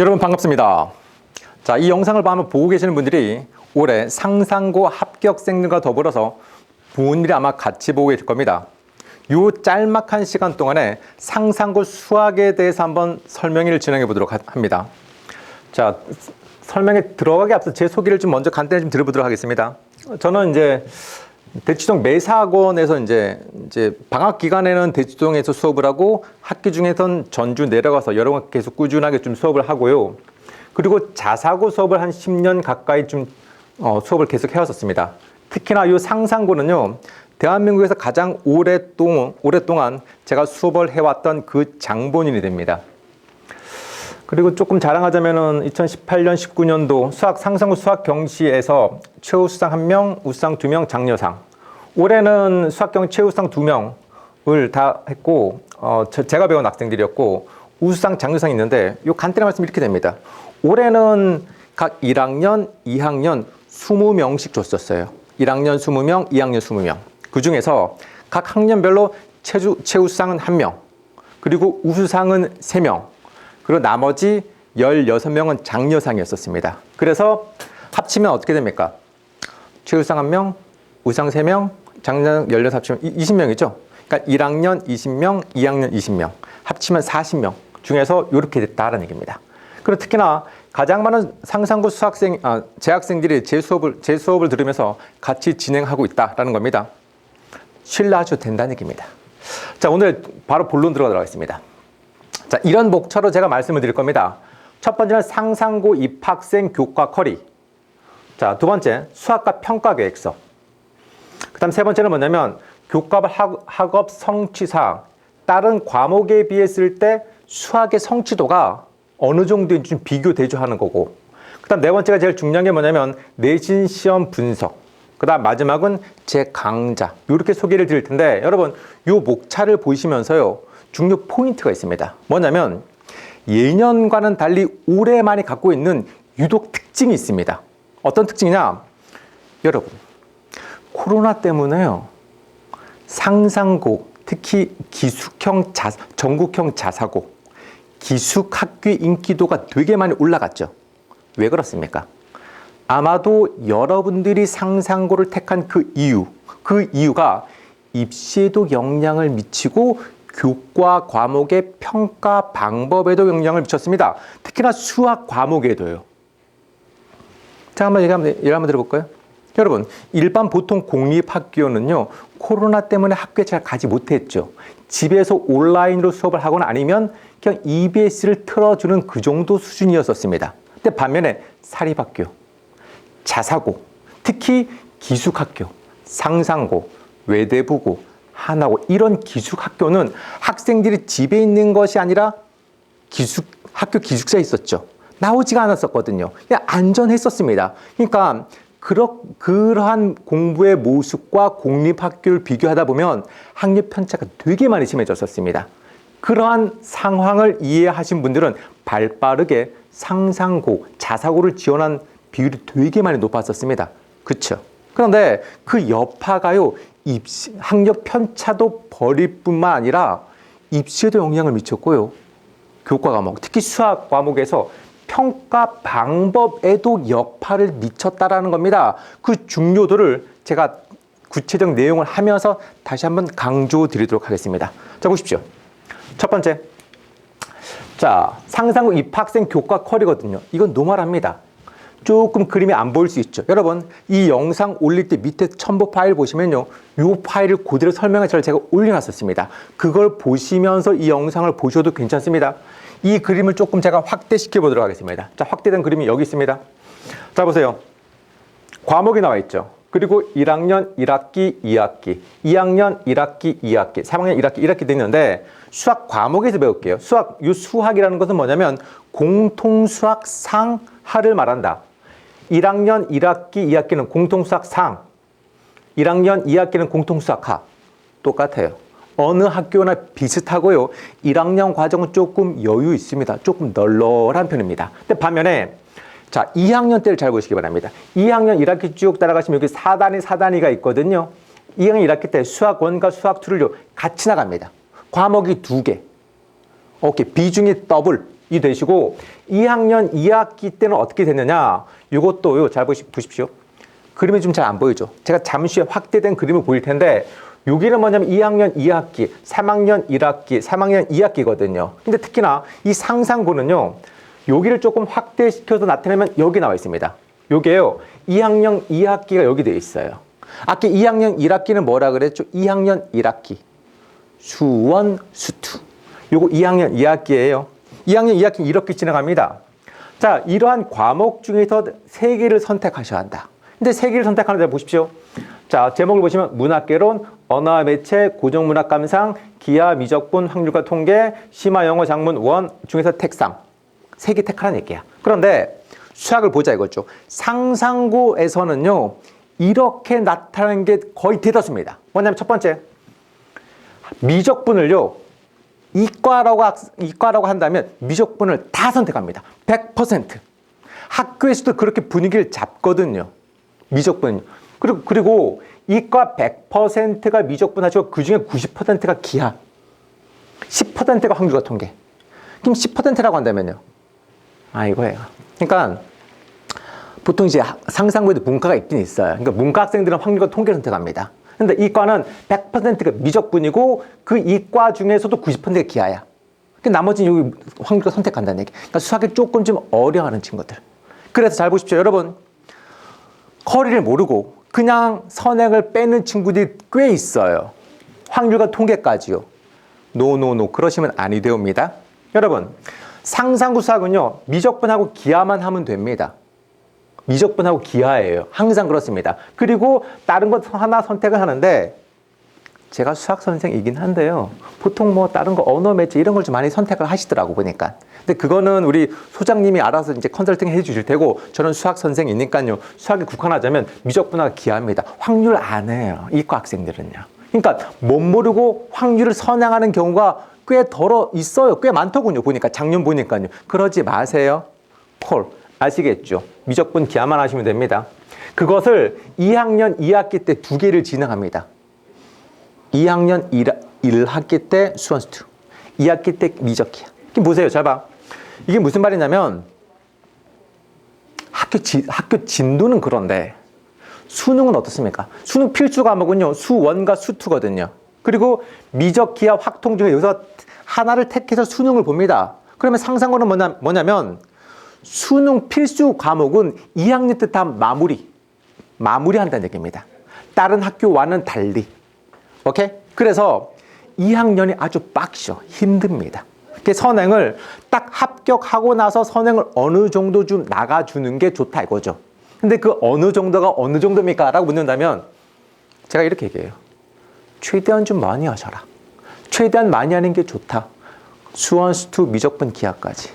여러분 반갑습니다. 자, 이 영상을 보고 계시는 분들이 올해 상상고 합격생들과 더불어서 부모님들이 아마 같이 보고 계실 겁니다. 요 짤막한 시간 동안에 상상고 수학에 대해서 한번 설명을 진행해 보도록 하- 합니다. 자, 설명에 들어가기 앞서 제 소개를 좀 먼저 간단히 좀 들어보도록 하겠습니다. 저는 이제 대치동 매사학원에서 이제 이제 방학 기간에는 대치동에서 수업을 하고 학기 중에선 전주 내려가서 여러 번 계속 꾸준하게 좀 수업을 하고요. 그리고 자사고 수업을 한 10년 가까이 좀 어, 수업을 계속 해왔었습니다. 특히나 이 상상고는요. 대한민국에서 가장 오랫동안, 오랫동안 제가 수업을 해왔던 그 장본인이 됩니다. 그리고 조금 자랑하자면은 2018년, 19년도 수학 상상고 수학 경시에서 최우수상 한 명, 우수상 두 명, 장려상. 올해는 수학 경 최우수상 두 명을 다 했고, 어, 저- 제가 배운 학생들이었고, 우수상, 장려상이 있는데, 요 간단한 말씀 이렇게 됩니다. 올해는 각 1학년, 2학년 20명씩 줬었어요. 1학년 20명, 2학년 20명. 그 중에서 각 학년별로 최주, 최우수상은 한 명, 그리고 우수상은 세 명, 그리고 나머지 16명은 장려상이었었습니다. 그래서 합치면 어떻게 됩니까? 최우상 1명, 우상 3명, 장려 16 합치면 20명이죠. 그러니까 1학년 20명, 2학년 20명, 합치면 40명 중에서 이렇게 됐다라는 얘기입니다. 그리고 특히나 가장 많은 상상고 수학생, 아, 재학생들이 제 수업을, 제 수업을 들으면서 같이 진행하고 있다라는 겁니다. 신뢰하셔도 된다는 얘기입니다. 자, 오늘 바로 본론 들어가도록 하겠습니다. 자, 이런 목차로 제가 말씀을 드릴 겁니다. 첫 번째는 상상고 입학생 교과 커리. 자, 두 번째, 수학과 평가 계획서. 그 다음 세 번째는 뭐냐면, 교과 학, 학업 성취 사항. 다른 과목에 비했을 때 수학의 성취도가 어느 정도인지 좀 비교 대조하는 거고. 그 다음 네 번째가 제일 중요한 게 뭐냐면, 내신 시험 분석. 그 다음 마지막은 제 강좌. 이렇게 소개를 드릴 텐데, 여러분, 이 목차를 보시면서요, 중요 포인트가 있습니다. 뭐냐면, 예년과는 달리 올해 많이 갖고 있는 유독 특징이 있습니다. 어떤 특징이냐? 여러분, 코로나 때문에요. 상상고, 특히 기숙형 자, 전국형 자사고, 기숙 학교 인기도가 되게 많이 올라갔죠. 왜 그렇습니까? 아마도 여러분들이 상상고를 택한 그 이유, 그 이유가 입시에도 영향을 미치고 교과 과목의 평가 방법에도 영향을 미쳤습니다. 특히나 수학 과목에도요. 자, 한번 얘기 한번, 예를 한번 들어볼까요? 여러분, 일반 보통 공립학교는요, 코로나 때문에 학교에 잘 가지 못했죠. 집에서 온라인으로 수업을 하거나 아니면 그냥 EBS를 틀어주는 그 정도 수준이었었습니다. 근데 반면에 사립학교, 자사고, 특히 기숙학교, 상상고, 외대부고, 하나고 이런 기숙 학교는 학생들이 집에 있는 것이 아니라 기숙 학교 기숙사에 있었죠. 나오지가 않았었거든요. 그냥 안전했었습니다. 그러니까 그러, 그러한 공부의 모습과 공립학교를 비교하다 보면 학력 편차가 되게 많이 심해졌었습니다. 그러한 상황을 이해하신 분들은 발 빠르게 상상고, 자사고를 지원한 비율이 되게 많이 높았었습니다. 그렇죠? 그런데 그 여파가요, 입시, 학력 편차도 버릴 뿐만 아니라 입시에도 영향을 미쳤고요. 교과 과목, 특히 수학 과목에서 평가 방법에도 여파를 미쳤다라는 겁니다. 그 중요도를 제가 구체적 내용을 하면서 다시 한번 강조 드리도록 하겠습니다. 자, 보십시오. 첫 번째. 자, 상상고 입학생 교과 컬이거든요. 이건 노멀합니다. 조금 그림이 안 보일 수 있죠. 여러분, 이 영상 올릴 때 밑에 첨부 파일 보시면요. 이 파일을 그대로 설명해서 제가 올려놨었습니다. 그걸 보시면서 이 영상을 보셔도 괜찮습니다. 이 그림을 조금 제가 확대시켜 보도록 하겠습니다. 자, 확대된 그림이 여기 있습니다. 자, 보세요. 과목이 나와 있죠. 그리고 1학년 1학기, 2학기, 2학년 1학기, 2학기, 3학년 1학기, 1학기 돼 있는데 수학 과목에서 배울게요. 수학, 이 수학이라는 것은 뭐냐면 공통수학 상하를 말한다. 1학년 1학기, 2학기는 공통수학 상, 1학년 2학기는 공통수학 하. 똑같아요. 어느 학교나 비슷하고요. 1학년 과정은 조금 여유 있습니다. 조금 널널한 편입니다. 근데 반면에 자, 2학년 때를 잘 보시기 바랍니다. 2학년 1학기 쭉 따라가시면 여기 4단위, 4단위가 있거든요. 2학년 1학기 때 수학 1과 수학 2를 같이 나갑니다. 과목이 두 개. 오케이. 비중이 더블. 이 되시고 2학년 2학기 때는 어떻게 됐느냐? 이것도 요 잘 보십시오. 그림이 좀 잘 안 보이죠? 제가 잠시 후에 확대된 그림을 보일 텐데 여기는 뭐냐면 2학년 2학기, 3학년 1학기, 3학년 2학기거든요. 근데 특히나 이 상상고는요. 여기를 조금 확대시켜서 나타내면 여기 나와 있습니다. 요게요. 2학년 2학기가 여기 되어 있어요. 아까 2학년 1학기는 뭐라 그랬죠? 2학년 1학기. 수원, 수투. 요거 2학년 2학기예요. 2학년 2학기 이렇게 진행합니다. 자, 이러한 과목 중에서 세 개를 선택하셔야 한다. 근데 세 개를 선택하는 데 보십시오. 자, 제목을 보시면 문학개론, 언어와 매체, 고정문학 감상, 기하, 미적분, 확률과 통계, 심화 영어 장문 원 중에서 택삼. 세개 택하라는 얘기야. 그런데 수학을 보자 이거죠. 상상고에서는요, 이렇게 나타나는 게 거의 대다수입니다. 뭐냐면 첫 번째, 미적분을요, 이과라고, 학- 이과라고 한다면 미적분을 다 선택합니다. 100%. 학교에서도 그렇게 분위기를 잡거든요. 미적분. 그리고, 그리고 이과 100%가 미적분 하시고 그 중에 90%가 기하. 10%가 확률과 통계. 그럼 10%라고 한다면요. 아, 이거예요. 그러니까 보통 이제 학- 상상고에도 문과가 있긴 있어요. 그러니까 문과 학생들은 확률과 통계를 선택합니다. 근데 이과는 100%가 미적분이고 그 이과 중에서도 90%가 기하야. 그 나머지는 여기 확률과 선택한다는 얘기. 그러니까 수학이 조금 좀 어려워하는 친구들. 그래서 잘 보십시오, 여러분. 커리를 모르고 그냥 선행을 빼는 친구들이 꽤 있어요. 확률과 통계까지요. 노노노 그러시면 아니 되옵니다. 여러분 상상구 수학은요 미적분하고 기하만 하면 됩니다. 미적분하고 기하예요. 항상 그렇습니다. 그리고 다른 것 하나 선택을 하는데 제가 수학 선생이긴 한데요. 보통 뭐 다른 거 언어 매체 이런 걸 좀 많이 선택을 하시더라고 보니까. 근데 그거는 우리 소장님이 알아서 이제 컨설팅 해 주실 테고 저는 수학 선생이니까요. 수학에 국한하자면 미적분하고 기하입니다. 확률 안 해요. 이과 학생들은요. 그러니까 못 모르고 확률을 선행하는 경우가 꽤 덜어 있어요. 꽤 많더군요. 보니까 작년 보니까요. 그러지 마세요. 콜 아시겠죠? 미적분 기하만 하시면 됩니다. 그것을 2학년 2학기 때 두 개를 진행합니다. 2학년 1, 1학기 때 수원스투, 2학기 때 미적기야. 보세요. 잘 봐. 이게 무슨 말이냐면 학교 지, 학교 진도는 그런데 수능은 어떻습니까? 수능 필수 과목은요. 수원과 수투거든요. 그리고 미적기와 확통 중에 여기서 하나를 택해서 수능을 봅니다. 그러면 상상고는 뭐냐, 뭐냐면 수능 필수 과목은 2학년 때 다 마무리, 마무리한다는 얘기입니다. 다른 학교와는 달리. 오케이? 그래서 2학년이 아주 빡셔. 힘듭니다. 그 선행을 딱 합격하고 나서 선행을 어느 정도 좀 나가주는 게 좋다 이거죠. 근데 그 어느 정도가 어느 정도입니까? 라고 묻는다면 제가 이렇게 얘기해요. 최대한 좀 많이 하셔라. 최대한 많이 하는 게 좋다. 수원, 수투, 미적분, 기하까지.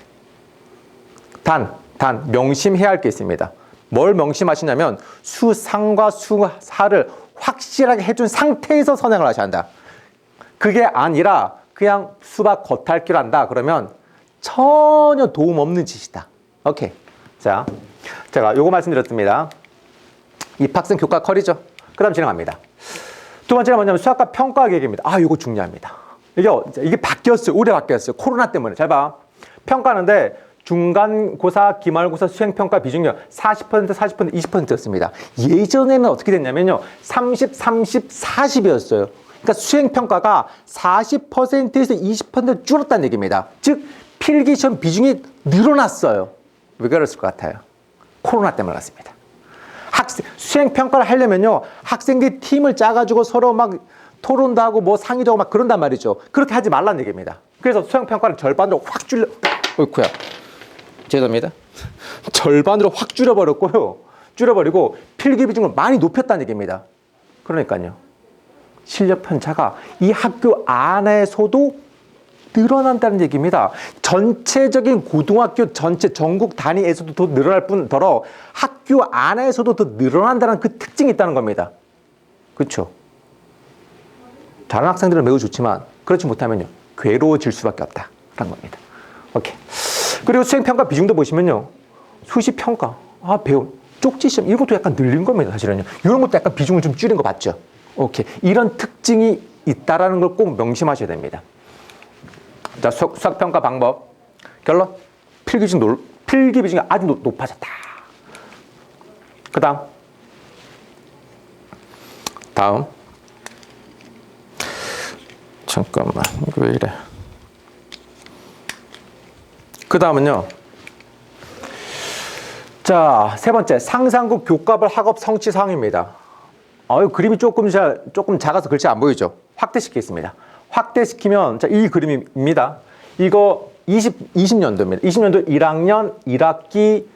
단, 단, 명심해야 할 게 있습니다. 뭘 명심하시냐면 수상과 수하를 확실하게 해준 상태에서 선행을 하셔야 한다. 그게 아니라 그냥 수박 겉핥기를 한다. 그러면 전혀 도움 없는 짓이다. 오케이. 자, 제가 요거 말씀드렸습니다. 입학생 교과 컬이죠. 그 다음 진행합니다. 두 번째가 뭐냐면 수학과 평가 계획입니다. 아, 이거 중요합니다. 이게, 어- 이게 바뀌었어요. 올해 바뀌었어요. 코로나 때문에. 잘 봐. 평가하는데 중간고사, 기말고사 수행평가 비중이요. 40%, 40%, 20%였습니다. 예전에는 어떻게 됐냐면요. 30, 30, 40이었어요. 그러니까 수행평가가 40%에서 20% 줄었다는 얘기입니다. 즉, 필기 시험 비중이 늘어났어요. 왜 그랬을 것 같아요? 코로나 때문에 그렇습니다. 학생 수행 평가를 하려면요 학생들이 팀을 짜가지고 서로 막 토론도 하고 뭐 상의도 하고 막 그런단 말이죠. 그렇게 하지 말라는 얘기입니다. 그래서 수행 평가를 절반으로 확 줄여. 어이쿠야. 죄송합니다. 절반으로 확 줄여버렸고요. 줄여버리고 필기 비중을 많이 높였다는 얘기입니다. 그러니까요. 실력 편차가 이 학교 안에서도 늘어난다는 얘기입니다. 전체적인 고등학교 전체 전국 단위에서도 더 늘어날 뿐더러 학교 안에서도 더 늘어난다는 그 특징이 있다는 겁니다. 그렇죠? 다른 학생들은 매우 좋지만 그렇지 못하면요 괴로워질 수밖에 없다라는 겁니다. 오케이. 그리고 수행평가 비중도 보시면요 수시평가 아 배운 쪽지 시험 이것도 약간 늘린 겁니다 사실은요 이런 것도 약간 비중을 좀 줄인 거 맞죠? 오케이 이런 특징이 있다라는 걸 꼭 명심하셔야 됩니다. 자, 수학, 수학평가 방법. 결론. 필기 비중 놀, 필기 비중이 아주 높, 높아졌다. 그 다음. 다음. 잠깐만, 이거 왜 이래. 그 다음은요. 자, 세 번째. 상상국 교과별 학업 성취 사항입니다. 아유, 그림이 조금, 자, 조금 작아서 글씨 안 보이죠? 확대시키겠습니다. 확대시키면, 자, 이 그림입니다. 이거 20, 20년도입니다. 20년도 1학년 1학기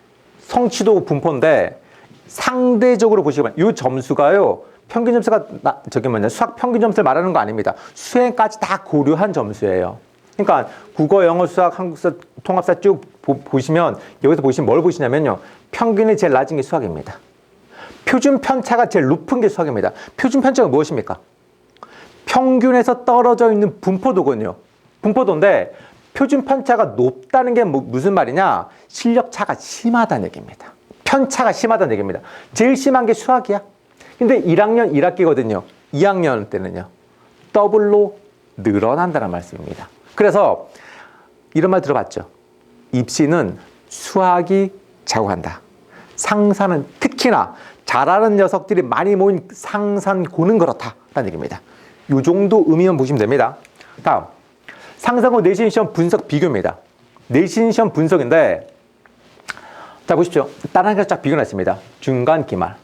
성취도 분포인데, 상대적으로 보시면, 이 점수가요, 평균 점수가, 나, 저기 뭐냐, 수학 평균 점수를 말하는 거 아닙니다. 수행까지 다 고려한 점수예요. 그러니까 국어, 영어, 수학, 한국사, 통합사 쭉 보, 시면 여기서 보시면 뭘 보시냐면요. 평균이 제일 낮은 게 수학입니다. 표준 편차가 제일 높은 게 수학입니다. 표준 편차가 무엇입니까? 평균에서 떨어져 있는 분포도군요. 분포도인데 표준 편차가 높다는 게 뭐- 무슨 말이냐? 실력 차가 심하다는 얘기입니다. 편차가 심하다는 얘기입니다. 제일 심한 게 수학이야. 근데 1학년 1학기거든요. 2학년 때는요. 더블로 늘어난다는 말씀입니다. 그래서 이런 말 들어봤죠? 입시는 수학이 좌우한다. 상사는 특히나 잘하는 녀석들이 많이 모인 상산고는 그렇다 라는 얘기입니다. 이 정도 의미만 보시면 됩니다. 다음 상상고 내신 시험 분석 비교입니다. 내신 시험 분석인데 자 보십시오. 다른 게쫙 비교했습니다. 중간 기말.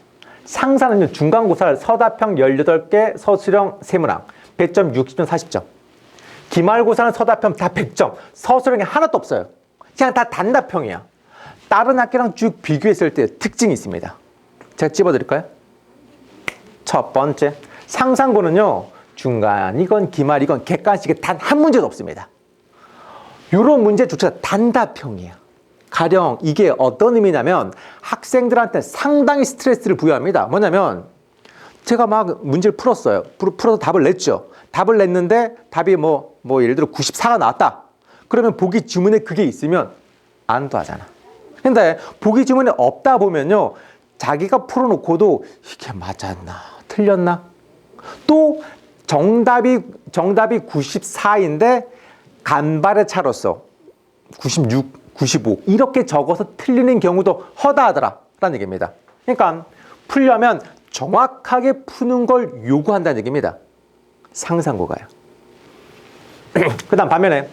상사는요 중간고사를 서다평 18개 서술형 세문항 배점 60점 40점 기말고사는 서다평 다 100점 서술형이 하나도 없어요 그냥 다 단답형이야 다른 학교랑 쭉 비교했을 때 특징이 있습니다 제가 찝어드릴까요? 첫 번째 상상고는요 중간이건 기말이건 객관식에 단 한 문제도 없습니다 이런 문제조차 단답형이야 가령 이게 어떤 의미냐면 학생들한테 상당히 스트레스를 부여합니다. 뭐냐면 제가 막 문제를 풀었어요. 풀- 풀어서 답을 냈죠. 답을 냈는데 답이 뭐, 뭐 예를 들어 94가 나왔다. 그러면 보기 지문에 그게 있으면 안도 하잖아. 근데 보기 지문에 없다 보면요. 자기가 풀어놓고도 이게 맞았나? 틀렸나? 또 정답이, 정답이 94인데 간발의 차로서 96, 95 이렇게 적어서 틀리는 경우도 허다하더라라는 얘기입니다. 그러니까 풀려면 정확하게 푸는 걸 요구한다는 얘기입니다. 상상고가요. 그 다음 반면에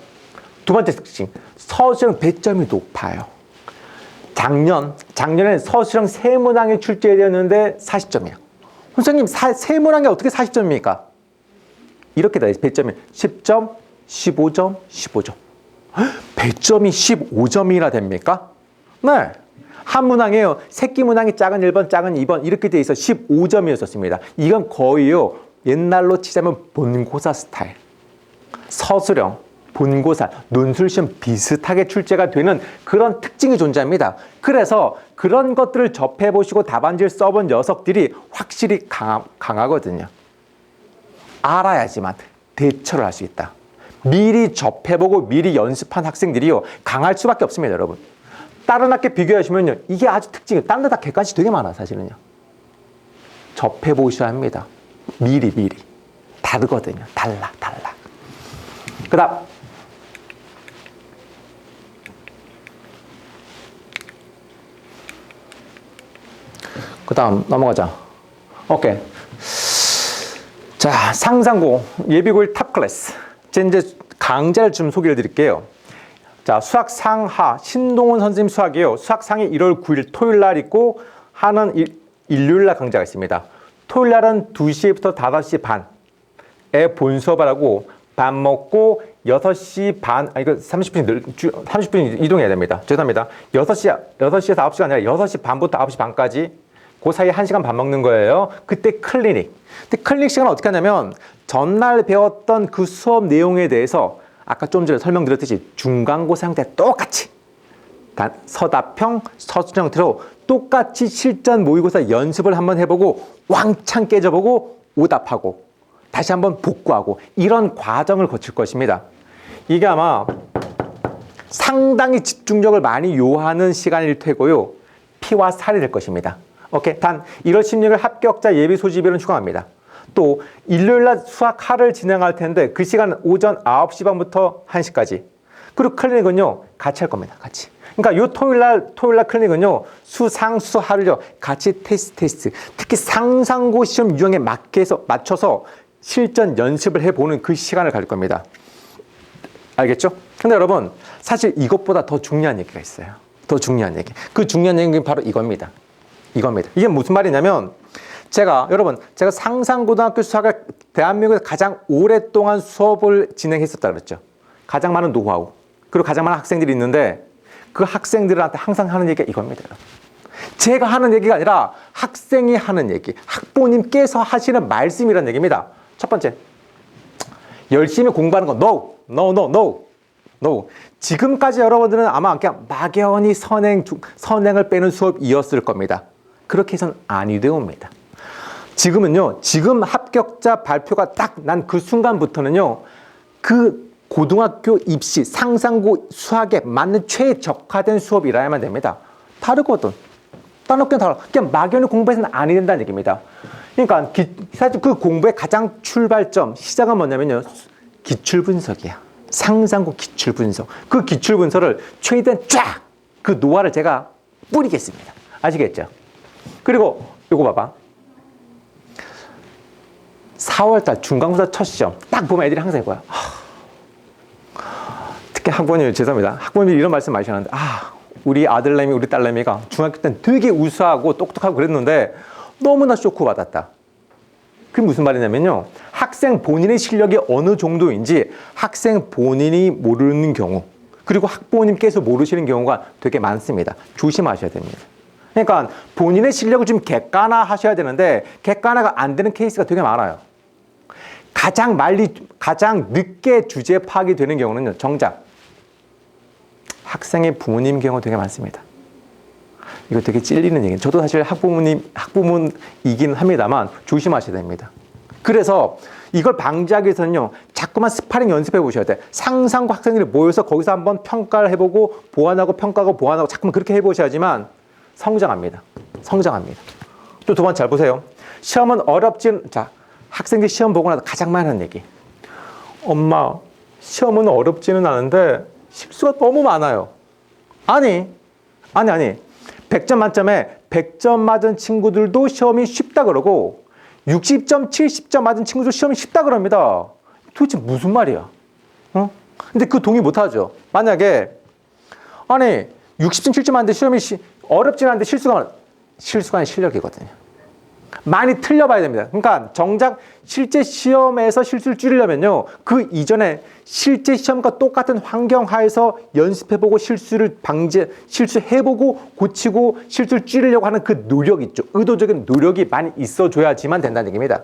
두 번째 특징 서술형 배점이 높아요. 작년 작년에 서술형 세문항에 출제되었는데 40점이에요. 선생님 사, 세문항이 어떻게 40점입니까? 이렇게 다 배점이 10점, 15점, 15점. 배점이 15점이나 됩니까? 네. 한 문항에요. 새끼 문항이 작은 1번, 작은 2번 이렇게 돼 있어 15점이었었습니다. 이건 거의요. 옛날로 치자면 본고사 스타일. 서술형, 본고사, 논술시험 비슷하게 출제가 되는 그런 특징이 존재합니다. 그래서 그런 것들을 접해보시고 답안지를 써본 녀석들이 확실히 강하, 강하거든요. 알아야지만 대처를 할 수 있다. 미리 접해보고 미리 연습한 학생들이요 강할 수밖에 없습니다, 여러분. 다른 학교 비교하시면요 이게 아주 특징이에요. 다른 데 다 객관식 되게 많아 사실은요. 접해보셔야 합니다. 미리 미리 다르거든요. 달라 달라. 그 다음 그 다음 넘어가자. 오케이. 자, 상상고 예비고일 탑 클래스. 제 이제 강좌를 좀 소개해 드릴게요. 자, 수학 상하 신동훈 선생님 수학이에요. 수학 상이 1월 9일 토요일 날 있고 하는 일, 일요일 날 강좌가 있습니다. 토요일 날은 2시부터 5시 반에 본 수업을 하고 밥 먹고 6시 반, 아, 이거 30분, 늘, 주, 30분 이동해야 됩니다. 죄송합니다. 6시, 6시에서 9시가 아니라 6시 반부터 9시 반까지 그 사이에 1시간 밥 먹는 거예요. 그때 클리닉. 근데 클리닉 시간은 어떻게 하냐면 전날 배웠던 그 수업 내용에 대해서 아까 좀 전에 설명드렸듯이 중간고사 형태 똑같이 단 서답형, 서술 형태로 똑같이 실전 모의고사 연습을 한번 해보고 왕창 깨져보고 오답하고 다시 한번 복구하고 이런 과정을 거칠 것입니다. 이게 아마 상당히 집중력을 많이 요하는 시간일 테고요. 피와 살이 될 것입니다. 오케이. 단 1월 16일 합격자 예비 소집일은 추가합니다. 또 일요일 날 수학 하를 진행할 텐데 그 시간은 오전 9시 반부터 1시까지. 그리고 클리닉은요. 같이 할 겁니다. 같이. 그러니까 요 토요일 날 토요일 날 클리닉은요. 수상수 하루요. 같이 테스트 테스트. 특히 상상고 시험 유형에 맞게 해서 맞춰서 실전 연습을 해 보는 그 시간을 가질 겁니다. 알겠죠? 근데 여러분, 사실 이것보다 더 중요한 얘기가 있어요. 더 중요한 얘기. 그 중요한 얘기는 바로 이겁니다. 이겁니다. 이게 무슨 말이냐면, 제가, 여러분, 제가 상상고등학교 수학을 대한민국에서 가장 오랫동안 수업을 진행했었다 그랬죠. 가장 많은 노하우. 그리고 가장 많은 학생들이 있는데, 그 학생들한테 항상 하는 얘기가 이겁니다. 제가 하는 얘기가 아니라 학생이 하는 얘기, 학부모님께서 하시는 말씀이라는 얘기입니다. 첫 번째, 열심히 공부하는 거 no, no, no, no, no. 지금까지 여러분들은 아마 그냥 막연히 선행 중- 선행을 빼는 수업이었을 겁니다. 그렇게 해서는 아니 되옵니다. 지금은요, 지금 합격자 발표가 딱 난 그 순간부터는요, 그 고등학교 입시 상상고 수학에 맞는 최적화된 수업이라야만 됩니다. 다르거든. 따놓게 달라. 그냥 막연히 공부해서는 아니 된다는 얘기입니다. 그러니까 기- 사실 그 공부의 가장 출발점, 시작은 뭐냐면요. 기출 분석이야. 상상고 기출 분석. 그 기출 분석을 최대한 쫙 그 노화를 제가 뿌리겠습니다. 아시겠죠? 그리고 요거 봐봐. 4월달 중간고사 첫 시험 딱 보면 애들이 항상 이거야. 하, 특히 학부모님 죄송합니다. 학부모님 이런 말씀 많이 하시는데 아 우리 아들내미 우리 딸내미가 중학교 때는 되게 우수하고 똑똑하고 그랬는데 너무나 쇼크 받았다. 그게 무슨 말이냐면요. 학생 본인의 실력이 어느 정도인지 학생 본인이 모르는 경우 그리고 학부모님께서 모르시는 경우가 되게 많습니다. 조심하셔야 됩니다. 그러니까 본인의 실력을 좀 객관화 하셔야 되는데 객관화가 안 되는 케이스가 되게 많아요. 가장 말리 가장 늦게 주제 파악이 되는 경우는 정작 학생의 부모님 경우 되게 많습니다. 이거 되게 찔리는 얘기예요. 저도 사실 학부모님 학부모이긴 합니다만 조심하셔야 됩니다. 그래서 이걸 방지하기 위해서는요, 자꾸만 스파링 연습해 보셔야 돼. 상상과 학생들이 모여서 거기서 한번 평가를 해보고 보완하고 평가하고 보완하고 자꾸만 그렇게 해보셔야지만 성장합니다. 성장합니다. 또 두 번째 잘 보세요. 시험은 어렵진, 자, 학생들 시험 보고 나서 가장 하는 얘기. 엄마, 시험은 어렵지는 않은데 실수가 너무 많아요. 아니, 아니, 아니. 100점 만점에 100점 맞은 친구들도 시험이 쉽다 그러고 60점, 70점 맞은 친구도 시험이 쉽다 그럽니다. 도대체 무슨 말이야? 어? 근데 그 동의 못 하죠. 만약에 아니 60점, 70점 맞는데 시험이 시, 어렵진 않은데 실수가 많- 실수가 실력이거든요. 많이 틀려봐야 됩니다. 그러니까 정작 실제 시험에서 실수를 줄이려면요. 그 이전에 실제 시험과 똑같은 환경 하에서 연습해보고 실수를 방지, 실수해보고 고치고 실수를 줄이려고 하는 그 노력 있죠. 의도적인 노력이 많이 있어줘야지만 된다는 얘기입니다.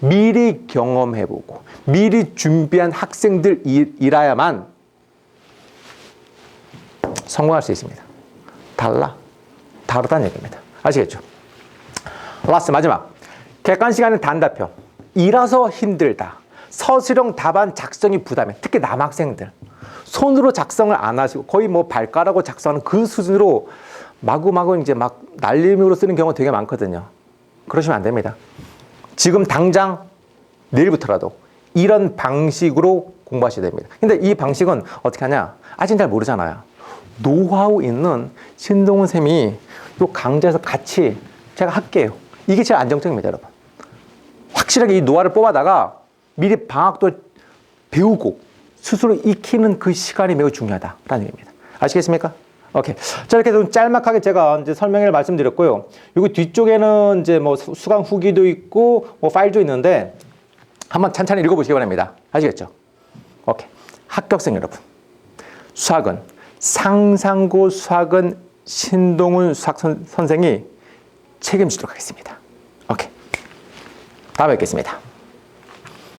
미리 경험해보고 미리 준비한 학생들이라야만 성공할 수 있습니다. 달라. 다르다는 얘기입니다. 아시겠죠? 라스트 마지막. 객관 시간은 단답형. 일어서 힘들다. 서술형 답안 작성이 부담해. 특히 남학생들. 손으로 작성을 안 하시고 거의 뭐 발가락으로 작성하는 그 수준으로 마구마구 이제 막 날림으로 쓰는 경우가 되게 많거든요. 그러시면 안 됩니다. 지금 당장 내일부터라도 이런 방식으로 공부하셔야 됩니다. 근데 이 방식은 어떻게 하냐? 아직 잘 모르잖아요. 노하우 있는 신동훈 쌤이 요 강좌에서 같이 제가 할게요. 이게 제일 안정적입니다, 여러분. 확실하게 이 노화를 뽑아다가 미리 방학도 배우고 스스로 익히는 그 시간이 매우 중요하다라는 얘기입니다. 아시겠습니까? 오케이. 자, 이렇게 좀 짤막하게 제가 이제 설명을 말씀드렸고요. 여기 뒤쪽에는 이제 뭐 수- 수강 후기도 있고 뭐 파일도 있는데 한번 찬찬히 읽어보시기 바랍니다. 아시겠죠? 오케이. 합격생 여러분. 수학은 상상고 수학은 신동훈 수학 선, 선생이 책임지도록 하겠습니다. 다음에 뵙겠습니다.